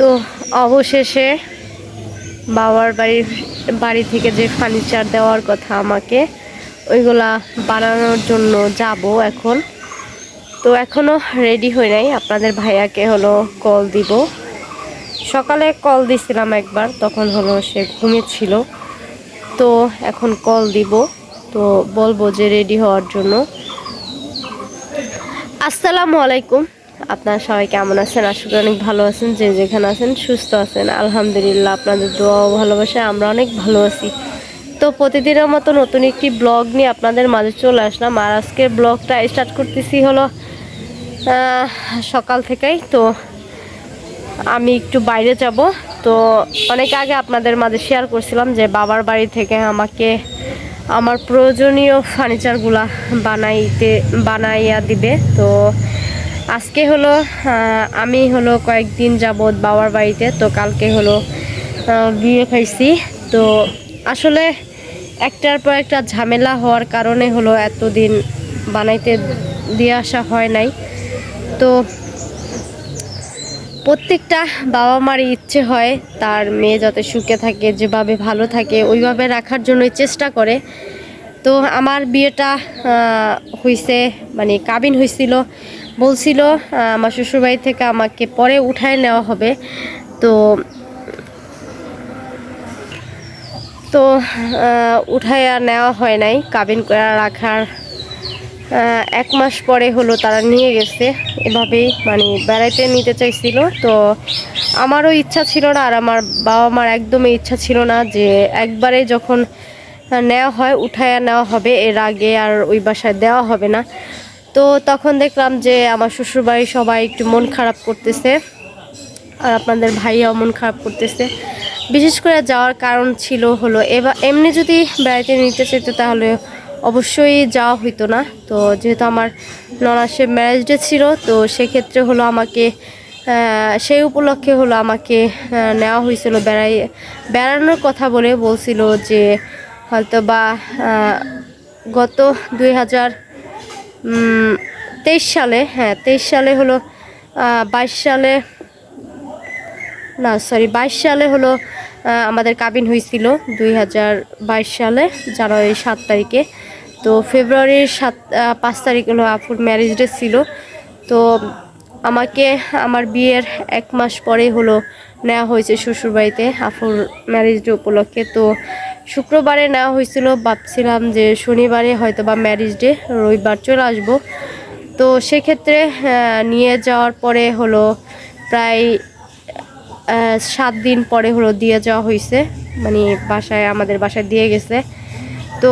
তো অবশেষে বাবার বাড়ির বাড়ি থেকে যে ফার্নিচার দেওয়ার কথা আমাকে, ওইগুলা বানানোর জন্য যাব এখন। তো এখনও রেডি হই নাই, আপনাদের ভাইয়াকে হলো কল দিব। সকালে কল দিছিলাম একবার, তখন হলো সে ঘুমিয়েছিল। তো এখন কল দিব, তো বলব যে রেডি হওয়ার জন্য। আসসালামু আলাইকুম। আপনারা সবাই কেমন আছেন? আশা করি অনেক ভালো আছেন, যে যেখানে আছেন সুস্থ আছেন। আলহামদুলিল্লাহ, আপনাদের দোয়া ও ভালোবাসায় আমরা অনেক ভালো আছি। তো প্রতিদিনের মতো নতুন একটি ব্লগ নিয়ে আপনাদের মাঝে চলে আসলাম। আর আজকের ব্লগটা স্টার্ট করতেছি হলো সকাল থেকেই। তো আমি একটু বাইরে যাব। তো অনেক আগে আপনাদের মাঝে শেয়ার করছিলাম যে বাবার বাড়ি থেকে আমাকে আমার প্রয়োজনীয় ফার্নিচারগুলা বানাইতে, বানাইয়া দিবে। তো আজকে হলো আমি হলো কয়েকদিন যাবৎ বাবার বাড়িতে, তো কালকে হলো বিয়ে খাইছি। তো আসলে একটার পর একটা ঝামেলা হওয়ার কারণে হলো এতদিন বানাইতে দিয়ে আসা হয় নাই। তো প্রত্যেকটা বাবা মার ইচ্ছে হয়, তার মেয়ে যাতে সুখে থাকে, যেভাবে ভালো থাকে, ওইভাবে রাখার জন্যই চেষ্টা করে। তো আমার বিয়েটা হইছে মানে কাবিন হয়েছিল বলছিল আমার শ্বশুরবাড়ি থেকে আমাকে পরে উঠায় নেওয়া হবে। তো তো আহ, উঠাইয়া নেওয়া হয় নাই। কাবিন করে রাখার এক মাস পরে হলো তারা নিয়ে গেছে। এভাবেই মানে বেড়াইতে নিতে চাইছিল। তো আমারও ইচ্ছা ছিল না আর আমার বাবা মার একদমই ইচ্ছা ছিল না যে একবারে যখন নেওয়া হয় উঠাইয়া নেওয়া হবে এর আগে আর ওই বাসায় দেওয়া হবে না। তো তখন দেখলাম যে আমার শ্বশুরবাড়ির সবাই একটু মন খারাপ করতেছে, আর আপনাদের ভাইয়াও মন খারাপ করতেছে। বিশেষ করে যাওয়ার কারণ ছিল হলো এবার এমনি যদি বেড়াইতে নিতে চাইতো তাহলে অবশ্যই যাওয়া হইতো না। তো যেহেতু আমার ননাসে ম্যারেজ ডে ছিল, তো সেক্ষেত্রে হলো আমাকে সেই উপলক্ষে হলো আমাকে নেওয়া হয়েছিল বেড়াই, বেড়ানোর কথা বলে বলছিল যে হয়তো বা গত দুই হাজার তেইশ সালে হ্যাঁ তেইশ সালে হলো বাইশ সালে, না সরি বাইশ সালে হলো আমাদের কাবিন হয়েছিল দুই হাজার বাইশ সালে জানুয়ারি সাত তারিখে। তো ফেব্রুয়ারির সাত পাঁচ তারিখ হলো আপুর ম্যারেজ ডে ছিল। তো আমাকে আমার বিয়ের এক মাস পরে হলো নেওয়া হয়েছে শ্বশুরবাড়িতে আফুর ম্যারেজ ডে উপলক্ষে। তো শুক্রবারে নেওয়া হয়েছিল, ভাবছিলাম যে শনিবারে হয়তো বা ম্যারেজ ডে রবিবার চলে আসব। তো সেক্ষেত্রে নিয়ে যাওয়ার পরে হলো প্রায় সাত দিন পরে হলো দিয়ে যাওয়া হয়েছে। মানে বাসায়, আমাদের বাসায় দিয়ে গেছে। তো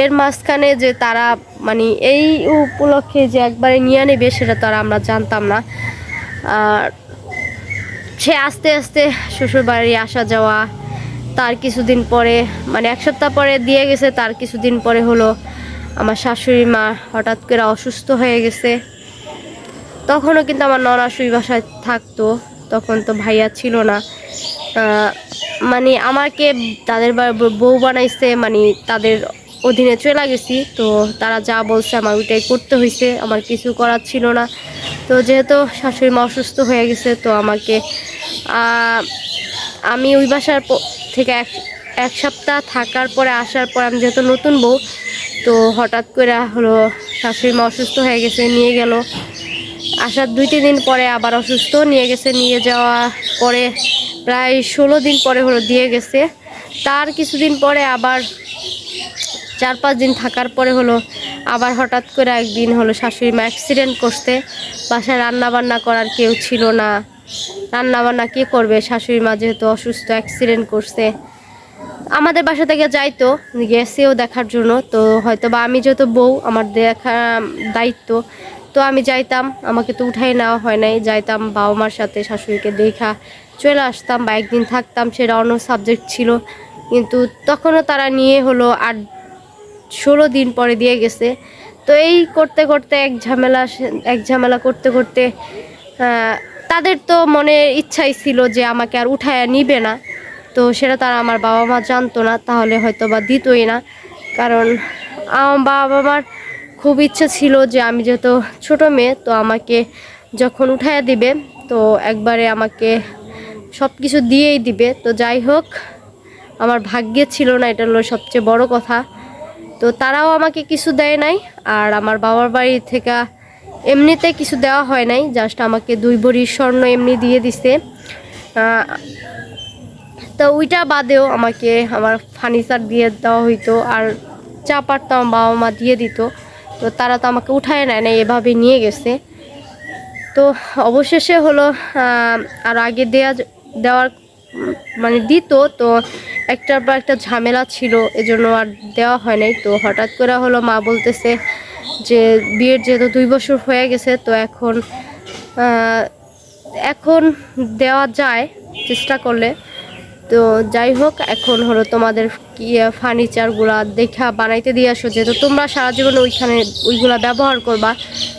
এর মাঝখানে যে তারা মানে এই উপলক্ষে যে একবারে নিয়ে নেবে, সেটা তো আর আমরা জানতাম না। আর সে আস্তে আস্তে শ্বশুর বাড়ি আসা যাওয়া, তার কিছুদিন পরে মানে এক সপ্তাহ পরে দিয়ে গেছে, তার কিছুদিন পরে হলো আমার শাশুড়ি মা হঠাৎ করে অসুস্থ হয়ে গেছে। তখনও কিন্তু আমার ননাশুই বাসায় থাকতো, তখন তো ভাইয়া ছিল না। মানে আমাকে তাদের বউ বানাইছে মানে তাদের অধীনে চলে গেছি, তো তারা যা বলছে আমার ওইটাই করতে হয়েছে আমার কিছু করার ছিল না। তো যেহেতু শাশুড়ি মা অসুস্থ হয়ে গেছে, তো আমাকে আমি ওই বাসার থেকে এক এক সপ্তাহ থাকার পরে আসার পর আমি যেহেতু নতুন বউ, তো হঠাৎ করে হলো শাশুড়ি মা অসুস্থ হয়ে গেছে, নিয়ে গেল। আসার দুই তিন দিন পরে আবার অসুস্থ, নিয়ে গেছে, নিয়ে যাওয়া পরে প্রায় ষোলো দিন পরে হলো দিয়ে গেছে। তার কিছুদিন পরে আবার চার পাঁচ দিন থাকার পরে হলো আবার হঠাৎ করে একদিন হলো শাশুড়ি মা অ্যাক্সিডেন্ট করতে বাসায় রান্নাবান্না করার কেউ ছিল না। রান্নাবান্না কে করবে? শাশুড়ি মা যেহেতু অসুস্থ অ্যাক্সিডেন্ট করছে। আমাদের বাসা থেকে যাইতো, গেছেও দেখার জন্য। তো হয়তো বা আমি যেহেতু বউ, আমার দেখা দায়িত্ব। তো আমি যাইতাম, আমাকে তো উঠাই নেওয়া হয় নাই। যাইতাম বাবা মার সাথে, শাশুড়িকে দেখা। চলে আসতাম বা একদিন থাকতাম, সেটা অন্য সাবজেক্ট ছিল। কিন্তু তখনও তারা নিয়ে হলো আট ষোলো দিন পরে দিয়ে গেছে। তো এই করতে করতে এক ঝামেলা এক ঝামেলা করতে করতে তাদের তো মনে ইচ্ছাই ছিল যে আমাকে আর উঠায় নিবে না। তো সেটা তারা আমার বাবা মা জানতো না, তাহলে হয়তো বা দিতই না। কারণ আমার বাবা মার খুব ইচ্ছে ছিল যে আমি যেহেতু ছোট মেয়ে, তো আমাকে যখন উঠাইয়া দিবে, তো একবারে আমাকে সব কিছু দিয়েই দিবে। তো যাই হোক, আমার ভাগ্যে ছিল না, এটা হলো সবচেয়ে বড় কথা। তো তারাও আমাকে কিছু দেয় নাই, আর আমার বাবার বাড়ি থেকে এমনিতে কিছু দেওয়া হয় নাই জাস্ট আমাকে দুই ভরি স্বর্ণ এমনি দিয়ে দিছে। তো ওইটা বাদেও আমাকে আমার ফার্নিচার দিয়ে দেওয়া হইতো, আর চা পারতাম বাবা মা দিয়ে দিত। তো তারা তো আমাকে উঠায় নেয় না এভাবে নিয়ে গেছে। তো অবশেষে হলো আর আগে দেয়া, দেওয়ার মানে দিত, তো একটার পর একটা ঝামেলা ছিল, এজন্য আর দেওয়া হয় নাই। তো হঠাৎ করে হলো মা বলতেছে যে, বিয়ের যেহেতু দুই বছর হয়ে গেছে, তো এখন এখন দেওয়া যায়, চেষ্টা করলে। তো যাই হোক, এখন হলো তোমাদের কি ফার্নিচারগুলা দেখা বানাইতে দিয়ে আসো। যেহেতু তোমরা সারা জীবন ওইখানে ওইগুলা ব্যবহার করবা,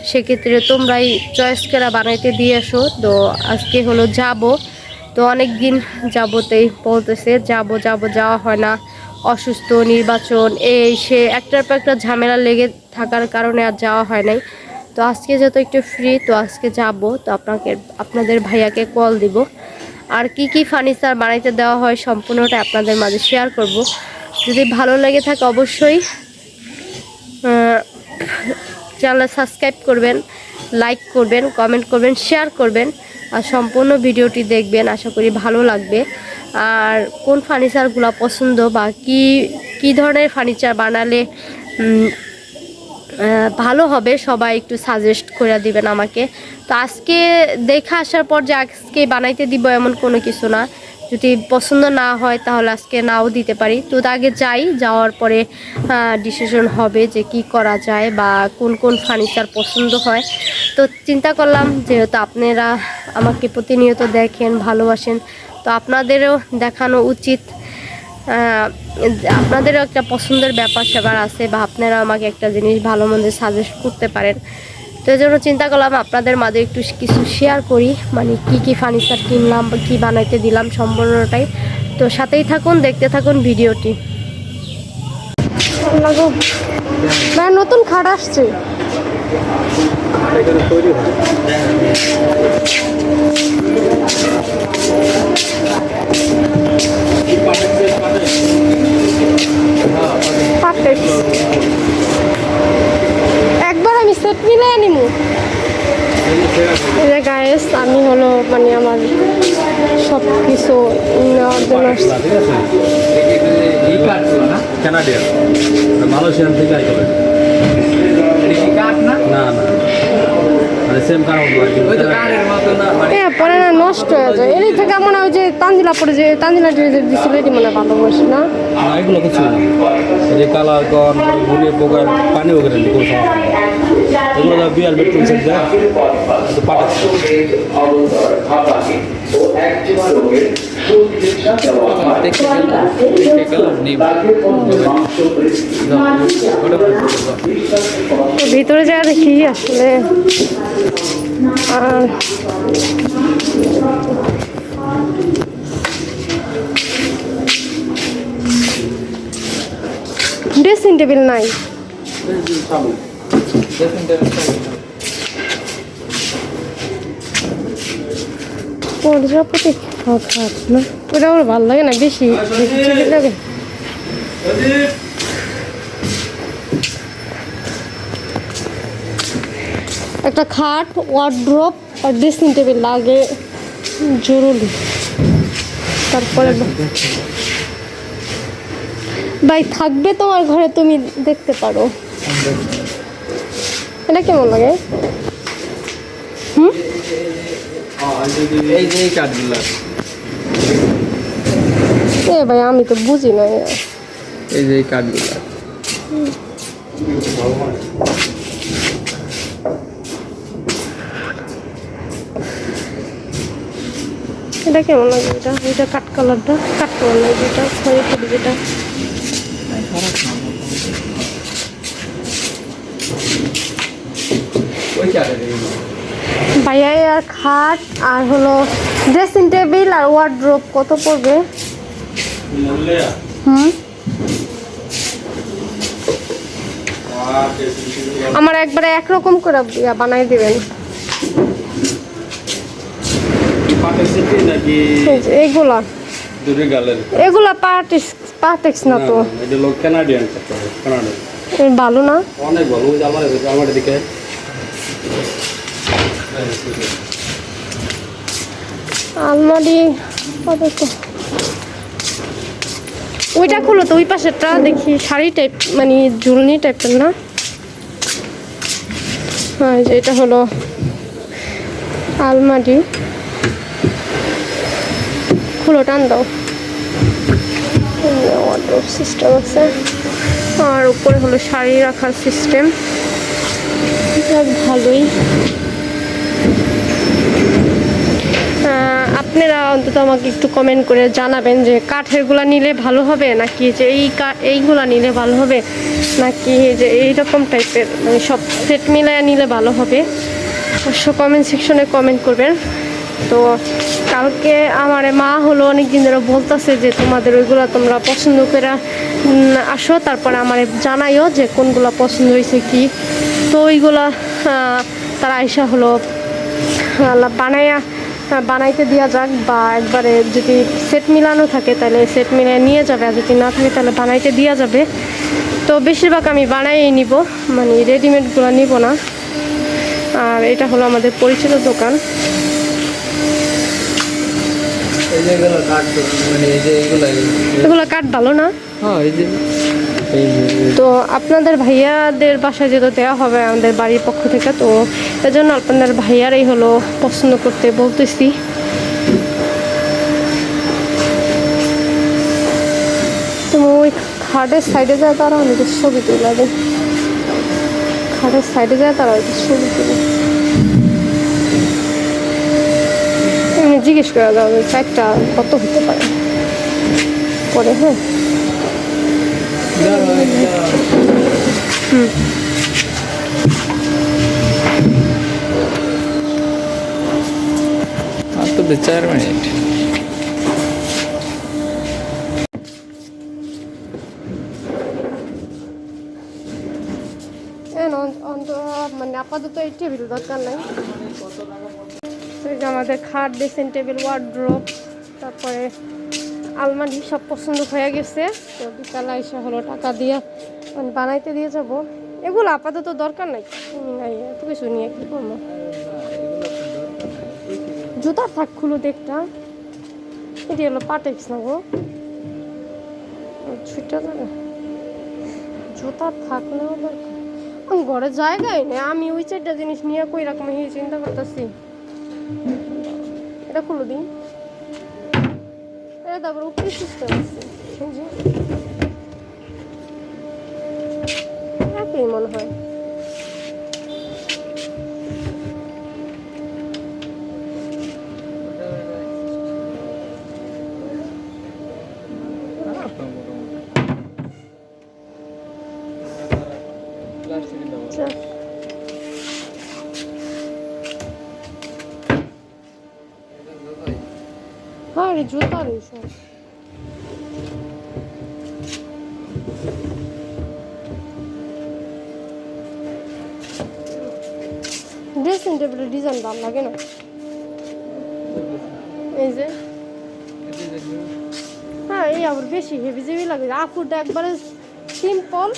সেক্ষেত্রে তোমরাই চয়েস করে বানাইতে দিয়ে আসো। তো আজকে হলো যাব। তো অনেক দিন যাবতেই বলতেছে, যাব যাব, যাওয়া হয় না, অসুস্থ, নির্বাচন, এই সে একটার পর একটা ঝামেলা লেগে থাকার কারণে আর যাওয়া হয় নাই। তো আজকে যেহেতু একটু ফ্রি তো আজকে যাব, তো আপনাকে, আপনাদের ভাইয়াকে কল দিব। আর কি কি ফার্নিচার বানাইতে দেওয়া হয় সম্পূর্ণটা আপনাদের মাঝে শেয়ার করব। যদি ভালো লেগে থাকে অবশ্যই চ্যানেল সাবস্ক্রাইব করবেন। লাইক করবেন কমেন্ট করবেন শেয়ার করবেন, আর সম্পূর্ণ ভিডিওটি দেখবেন, আশা করি ভালো লাগবে। আর কোন ফার্নিচারগুলো পছন্দ বা কি কি ধরনের ফার্নিচার বানালে ভালো হবে, সবাই একটু সাজেস্ট করে দিবেন আমাকে। তো আজকে দেখা আসার পর যে আজকে বানাইতে দিব এমন কোনো কিছু না। যদি পছন্দ না হয় তাহলে আজকে নাও দিতে পারি। তো আগে যাই, যাওয়ার পরে ডিসিশন হবে যে কি করা যায় বা কোন কোন ফার্নিচার পছন্দ হয়। তো চিন্তা করলাম যেহেতু আপনারা আমাকে প্রতিনিয়ত দেখেন, ভালোবাসেন, তো আপনাদেরও দেখানো উচিত। আপনাদেরও একটা পছন্দের ব্যাপার সেবার আছে বা আপনারা আমাকে একটা জিনিস ভালো মন্দ সাজেস্ট করতে পারেন। তো এই জন্য চিন্তা করলাম আপনাদের মাঝে একটু কিছু শেয়ার করি মানে কি কি ফার্নিচার কিনলাম বা কী বানাইতে দিলাম সম্পূর্ণটাই। তো সাথেই থাকুন, দেখতে থাকুন ভিডিওটি। নতুন খাট আসছে। সেট মিলাই আনিম। এই যে গায়েস আমি হলো মানে আমার সব কিছু নেওয়ার জন্য মালয়েশিয়ান থেকে এটা না না। এ পরে না নষ্ট হয়ে যায়। এরই থেকে মনে হয় যে তানজিলা পরে যে তানজিলা যে যে দিছিল এটি মনে হয় ভালো বসে না এগুলো কিছু না। যে কালার পোকার পানি ওখানে কোনো সমস্যা এগুলো যা বিয়ার বেডরুম সেট দেয় তো পাঠাচ্ছে। ভিতরে যা দেখি আসলে আর ড্রেসিং টেবিল নাই। প্রজাপতি খাট খাট না। ওটা আমার ভালো লাগে না, বেশি লাগে। একটা খাট ওয়ার্ড্রপ আর ড্রেসিং টেবিল লাগে। জরুরি। তারপরে ভাই থাকবে তোমার ঘরে তুমি দেখতে পারো। এটা কেমন লাগে? হুম? এ ভাই আমি তো বুঝি না। এই যে কাঠগুলো। এটা কেমন লাগে এটা? এটা কাট কালারটা কাট কালার লাগে যেটা খয়ের টুপি যেটা। ওই কাঠের ভাইয়া আর খাট আর হলো ড্রেসিং টেবিল আর ওয়ার্ড্রোব কত পড়বে? হুম? আমার একবারে একরকম করে বানাই দিবেন পাটের সেটি নাকি এই যে এগুলা। দূরে গালের এগুলা পার্টিস পার্টেক্স না তো। এটা লোক কানাডিয়ান কানাডিয়ান ভালো না? অনেক ভালো আমার আমার দিকে আলমারি ওইটা খুলো তো ওই পাশেরটা দেখি শাড়ি টাইপ মানে ঝুলনি টাইপের না? হ্যাঁ যে এটা হলো আলমারি। খুলো টান দাও। সিস্টেম আছে। আর উপরে হলো শাড়ি রাখার সিস্টেম ভালোই। আপনারা অন্তত আমাকে একটু কমেন্ট করে জানাবেন যে কাঠেরগুলা নিলে ভালো হবে, নাকি যে এই এইগুলা নিলে ভালো হবে, নাকি যে এইরকম টাইপের মানে সব সেট মিলায় নিলে ভালো হবে? অবশ্য কমেন্ট সেকশনে কমেন্ট করবেন। তো কালকে আমার মা হলো অনেক দিন ধরে বলতেছে যে তোমাদের ওইগুলা তোমরা পছন্দ করে আসো, তারপরে আমার জানাইও যে কোনগুলো পছন্দ হয়েছে কি। তো ওইগুলা তারা আইসা হলো বানাইয়া বানাইতে দেওয়া যাক বা একবারে যদি সেট মিলানো থাকে তাহলে সেট মিলিয়ে নিয়ে যাবে, আর যদি না থাকে তাহলে বানাইতে দেওয়া যাবে। তো বেশিরভাগ আমি বানাইয়ে নিব মানে রেডিমেডগুলো নিব না। আর এটা হলো আমাদের পরিচিত দোকান। এই যে এগুলো কাঠ মানে এই যে এগুলো এগুলো কাঠ ভালো না? হ্যাঁ এই যে তো আপনাদের ভাইয়াদের বাসায় যেহেতু দেওয়া হবে আমাদের বাড়ির পক্ষ থেকে তো এজন্য আপনাদের ভাইয়ারাই হলো পছন্দ করতে বলতেছি। তুমি ওই খাটের সাইডে যায় তারা অনেক ছবি তুলে দেয়। খাটের সাইডে যায় তারা ছবি তুলে জিজ্ঞেস করা যাবে চারটা কত হতে পারে। পরে হ্যাঁ। চার মিনিট। অন্ত- অন্ত মানে আপাতত এই টেবিল দরকার নাই। যে আমাদের খাট ড্রেসিং টেবিল ওয়ার্ড্রোপ তারপরে আলমারি সব পছন্দ হয়ে গেছে। তো বিকালে এসে হলো টাকা দিয়ে মানে বানাইতে দিয়ে যাব। এগুলো আপাতত দরকার নাই। নাই এত কিছু নিয়ে কি করব? জুতার থাক খুলো দেখটা এটি হলো পাটেক্স না গো? ছুটটা যাবে? জুতার থাক দরকার। ঘরে জায়গায় নেই। আমি ওই চারটা জিনিস নিয়ে কই রকম চিন্তা করতেছি। এটা খুলে দিন। এটা তারপর উপরে সুস্থ আছে। একই মনে হয়। জুতা রে সব ড্রেসিং টেবিলের ডিজাইন ভালো লাগে না। এই যে। হ্যাঁ এই আবার বেশি হেভি জেভি লাগে আপুরটা একবারে সিম্পল